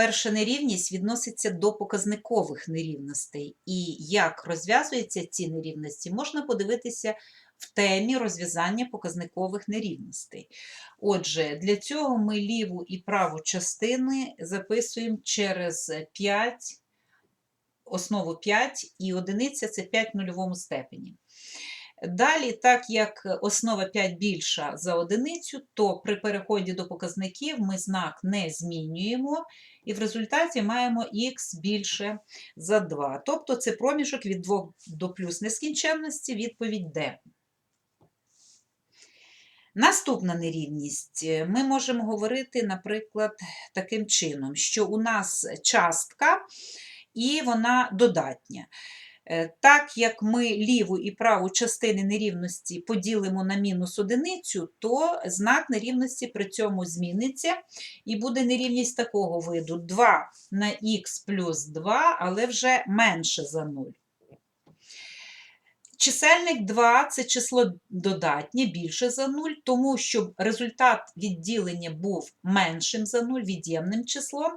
Перша нерівність відноситься до показникових нерівностей. І як розв'язуються ці нерівності, можна подивитися в темі розв'язання показникових нерівностей. Отже, для цього ми ліву і праву частини записуємо через 5, основу 5 і одиниця це 5 в нульовому степені. Далі, так як основа 5 більша за одиницю, то при переході до показників ми знак не змінюємо, і в результаті маємо х більше за 2. Тобто це проміжок від 2 до плюс нескінченності, відповідь D. Наступна нерівність. Ми можемо говорити, наприклад, таким чином, що у нас частка і вона додатня. Е, Так як ми ліву і праву частини нерівності поділимо на мінус одиницю, то знак нерівності при цьому зміниться, і буде нерівність такого виду 2 на х плюс 2, але вже менше за 0. Чисельник 2 це число додатнє, більше за 0, тому щоб результат відділення був меншим за 0, від'ємним числом,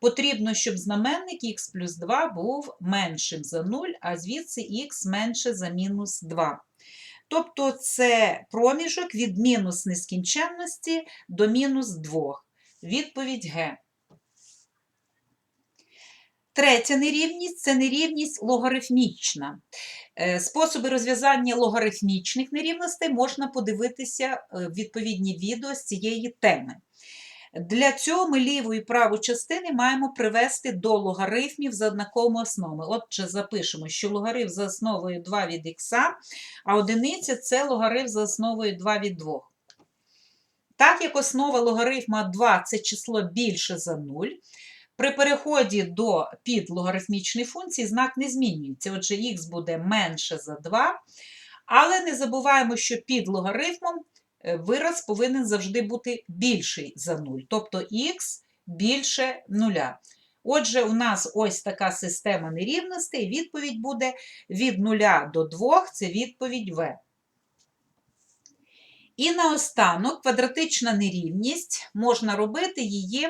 потрібно, щоб знаменник х плюс 2 був меншим за 0, а звідси х менше за мінус 2. Тобто це проміжок від мінус нескінченності до мінус 2. Відповідь Г. Третя нерівність це нерівність логарифмічна. Е, Способи розв'язання логарифмічних нерівностей можна подивитися е, в відповідні відео з цієї теми. Для цього ми ліву і праву частини маємо привести до логарифмів за однаковими основами. Отже, запишемо, що логарифм за основою 2 від х, а одиниця це логарифм за основою 2 від 2. Так як основа логарифма 2 це число більше за 0, при переході до підлогарифмічної функції знак не змінюється. Отже, х буде менше за 2, але не забуваємо, що під логарифмом е, вираз повинен завжди бути більший за 0, тобто х більше 0. Отже, у нас ось така система нерівностей, відповідь буде від 0 до 2, це відповідь В. І наостанок квадратична нерівність можна робити її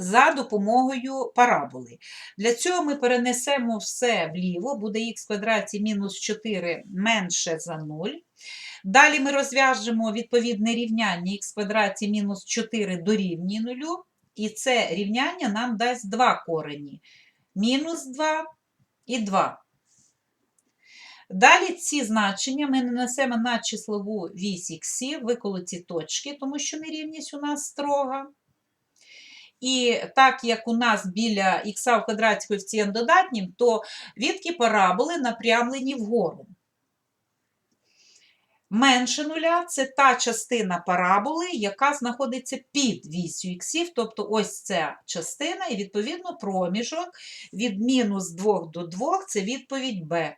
за допомогою параболи. Для цього ми перенесемо все вліво, буде х квадраті мінус 4 менше за 0. Далі ми розв'яжемо відповідне рівняння х квадраті мінус 4 дорівнює 0, і це рівняння нам дасть два корені. Мінус 2 і 2. Далі ці значення ми нанесемо на числову вісь х, виколоті точки, тому що нерівність у нас строга. І так як у нас біля х в квадраті коефіцієнт додатнім, то відки параболи напрямлені вгору. Менше нуля це та частина параболи, яка знаходиться під вісю х, тобто ось ця частина, і, відповідно, проміжок від мінус 2 до 2 це відповідь Б.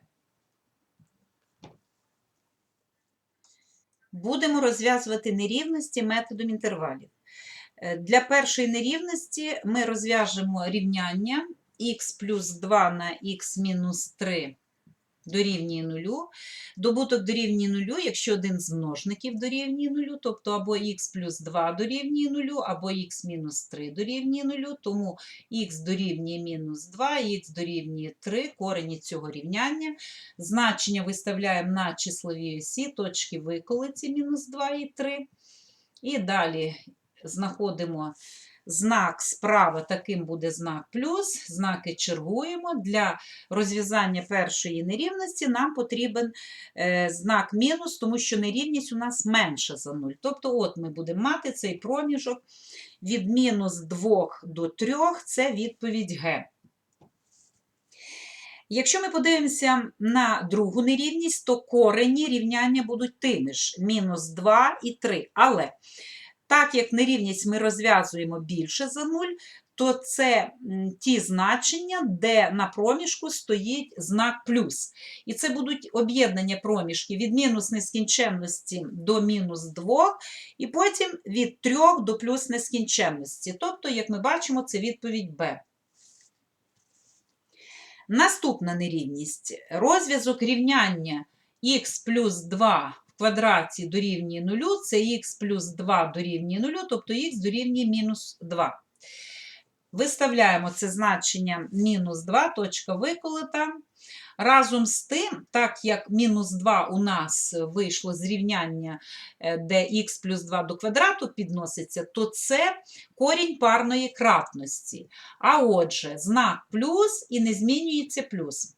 Будемо розв'язувати нерівності методом інтервалів. Е, Для першої нерівності ми розв'яжемо рівняння х плюс 2 на х мінус 3 дорівнює 0. Добуток дорівнює 0, якщо один з множників дорівнює 0, тобто або х плюс 2 дорівнює 0, або х мінус 3 дорівнює 0, тому х дорівнює мінус 2, х дорівнює 3, корені цього рівняння. Значення виставляємо на числовій осі, точки виколиці мінус 2 і 3. І далі знаходимо знак справа, таким буде знак плюс, знаки чергуємо. Для розв'язання першої нерівності нам потрібен е, знак мінус, тому що нерівність у нас менша за 0. Тобто, от ми будемо мати цей проміжок від мінус 2 до 3, це відповідь Г. Якщо ми подивимося на другу нерівність, то корені рівняння будуть тими ж мінус 2 і 3. Але так як нерівність ми розв'язуємо більше за 0, то це ті значення, де на проміжку стоїть знак плюс. І це будуть об'єднання проміжки від мінус нескінченності до мінус 2, і потім від 3 до плюс нескінченності. Тобто, як ми бачимо, це відповідь Б. Наступна нерівність. Розв'язок рівняння х плюс 2 в квадраті дорівнює 0, це х плюс 2 дорівнює 0, тобто х дорівнює мінус 2. Виставляємо це значення мінус 2, точка виколота. Разом з тим, так як мінус 2 у нас вийшло з рівняння, е, де х плюс 2 до квадрату підноситься, то це корінь парної кратності. А отже, знак плюс і не змінюється плюс.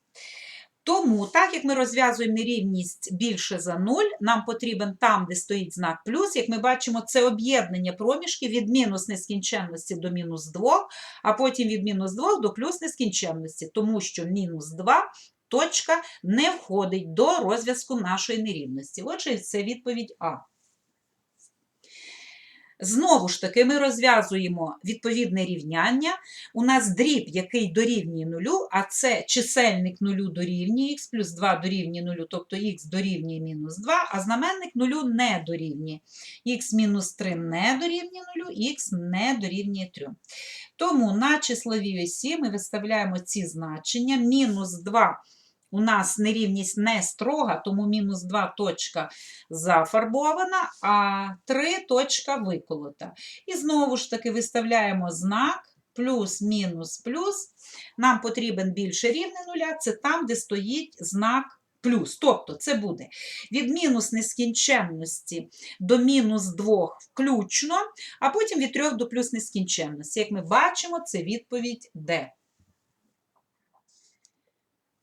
Тому, так як ми розв'язуємо нерівність більше за 0, нам потрібен там, де стоїть знак плюс. Як ми бачимо, це об'єднання проміжки від мінус нескінченності до мінус 2, а потім від мінус 2 до плюс нескінченності, тому що мінус 2 точка не входить до розв'язку нашої нерівності. Отже, це відповідь А. Знову ж таки, ми розв'язуємо відповідне рівняння. У нас дріб, який дорівнює нулю, а це чисельник нулю дорівнює х плюс 2 дорівнює нулю, тобто х дорівнює мінус 2, а знаменник нулю не дорівнює. х мінус 3 не дорівнює нулю, х не дорівнює 3. Тому на числовій осі ми виставляємо ці значення. Мінус 2 у нас нерівність не строга, тому мінус 2 точка зафарбована, а 3 точка виколота. І знову ж таки виставляємо знак плюс, мінус, плюс. Нам потрібен більше рівне нуля, це там, де стоїть знак плюс. Тобто це буде від мінус нескінченності до мінус 2 включно, а потім від 3 до плюс нескінченності. Як ми бачимо, це відповідь Д.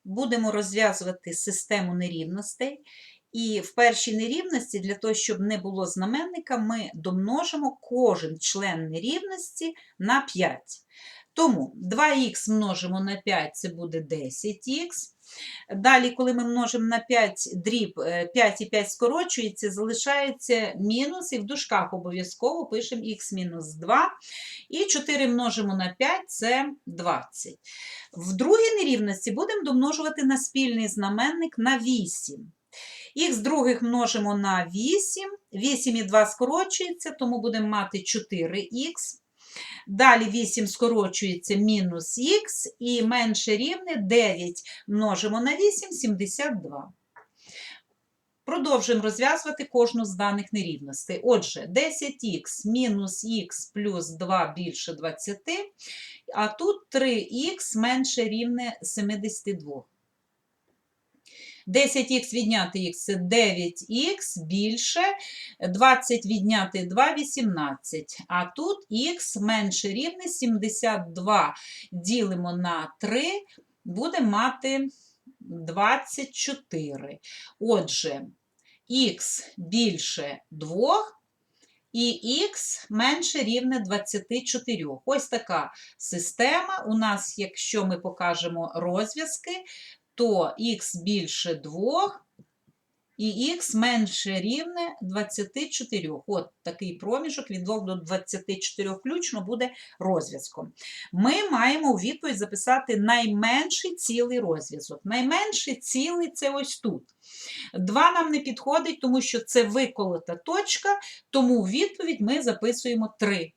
Будемо розв'язувати систему нерівностей. І в першій нерівності, для того, щоб не було знаменника, ми домножимо кожен член нерівності на 5. Тому 2х множимо на 5 це буде 10х. Далі, коли ми множимо на 5 дріб, е, 5 і 5 скорочується, залишається мінус, і в дужках обов'язково пишемо х мінус 2. І 4 множимо на 5 це 20. В другій нерівності будемо домножувати на спільний знаменник на 8. Х других множимо на 8, 8 і 2 скорочується, тому будемо мати 4х. Далі 8 скорочується мінус х і менше рівне 9 множимо на 8 – 72. Продовжуємо розв'язувати кожну з даних нерівностей. Отже, 10х мінус х плюс 2 більше 20, а тут 3х менше рівне 72. 10х відняти х це 9х більше, 20 відняти 2 – 18. А тут х менше рівне 72 ділимо на 3, буде мати 24. Отже, х більше 2 і х менше рівне 24. Ось така система. У нас, якщо ми покажемо розв'язки, то х більше 2 і х менше рівне 24. От такий проміжок від 2 до 24 включно буде розв'язком. Ми маємо у відповідь записати найменший цілий розв'язок. Найменший цілий це ось тут. 2 нам не підходить, тому що це виколота точка, тому у відповідь ми записуємо 3.